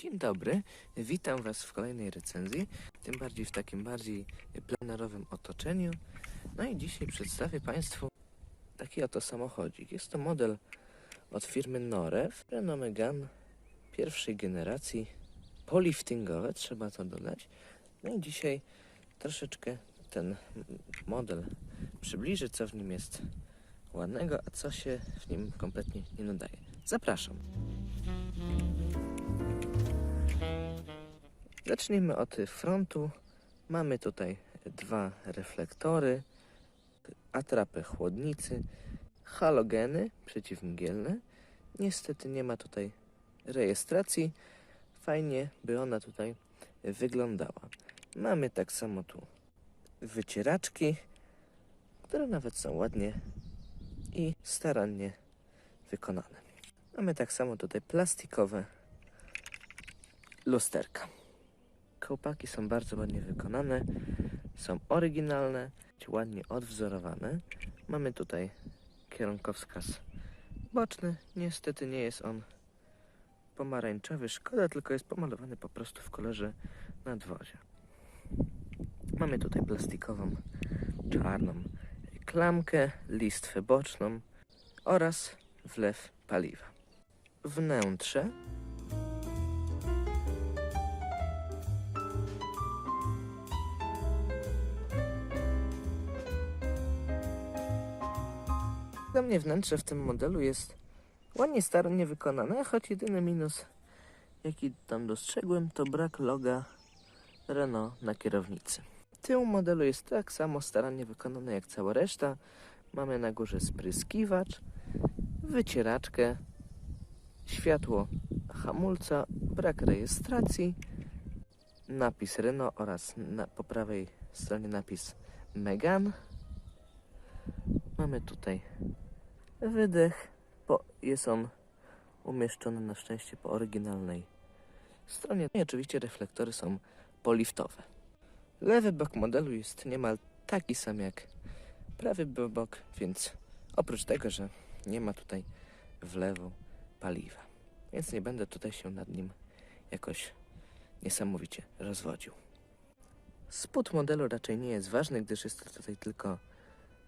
Dzień dobry, witam Was w kolejnej recenzji, tym bardziej w takim bardziej plenerowym otoczeniu. No i dzisiaj przedstawię Państwu taki oto samochodzik. Jest to model od firmy Norev, Renault Megane pierwszej generacji, poliftingowe, trzeba to dodać. No i dzisiaj troszeczkę ten model przybliży, co w nim jest ładnego, a co się w nim kompletnie nie nadaje. Zapraszam. Zacznijmy od frontu. Mamy tutaj dwa reflektory, atrapę chłodnicy, halogeny przeciwmgielne. Niestety nie ma tutaj rejestracji. Fajnie by ona tutaj wyglądała. Mamy tak samo tu wycieraczki, które nawet są ładnie i starannie wykonane. Mamy tak samo tutaj plastikowe lusterka. Kołpaki są bardzo ładnie wykonane, są oryginalne, ładnie odwzorowane. Mamy tutaj kierunkowskaz boczny. Niestety nie jest on pomarańczowy. Szkoda, tylko jest pomalowany po prostu w kolorze nadwozia. Mamy tutaj plastikową, czarną klamkę, listwę boczną oraz wlew paliwa. Wnętrze Dla mnie wnętrze w tym modelu jest ładnie starannie wykonane, choć jedyny minus, jaki tam dostrzegłem, to brak loga Renault na kierownicy. Tył modelu jest tak samo starannie wykonany jak cała reszta. Mamy na górze spryskiwacz, wycieraczkę, światło hamulca, brak rejestracji, napis Renault oraz na, po prawej stronie napis Megan. Mamy tutaj wydech. Po, jest on umieszczony na szczęście po oryginalnej stronie. I oczywiście reflektory są poliftowe. Lewy bok modelu jest niemal taki sam jak prawy bok, więc oprócz tego, że nie ma tutaj wlewu paliwa, więc nie będę tutaj się nad nim jakoś niesamowicie rozwodził. Spód modelu raczej nie jest ważny, gdyż jest to tutaj tylko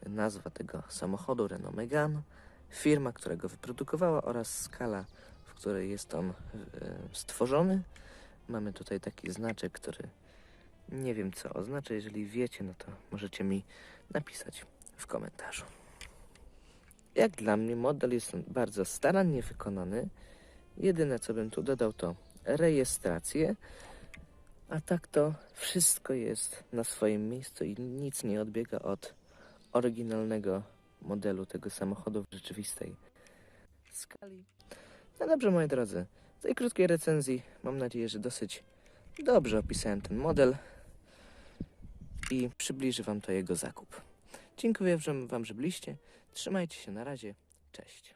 nazwa tego samochodu Renault Megane, firma, która go wyprodukowała oraz skala, w której jest on e, stworzony. Mamy tutaj taki znaczek, który nie wiem co oznacza. Jeżeli wiecie, no to możecie mi napisać w komentarzu. Jak dla mnie model jest bardzo starannie wykonany. Jedyne co bym tu dodał to rejestrację, a tak to wszystko jest na swoim miejscu i nic nie odbiega od oryginalnego modelu tego samochodu w rzeczywistej skali. No dobrze, moi drodzy, w tej krótkiej recenzji mam nadzieję, że dosyć dobrze opisałem ten model i przybliży Wam to jego zakup. Dziękuję Wam, że byliście. Trzymajcie się na razie. Cześć.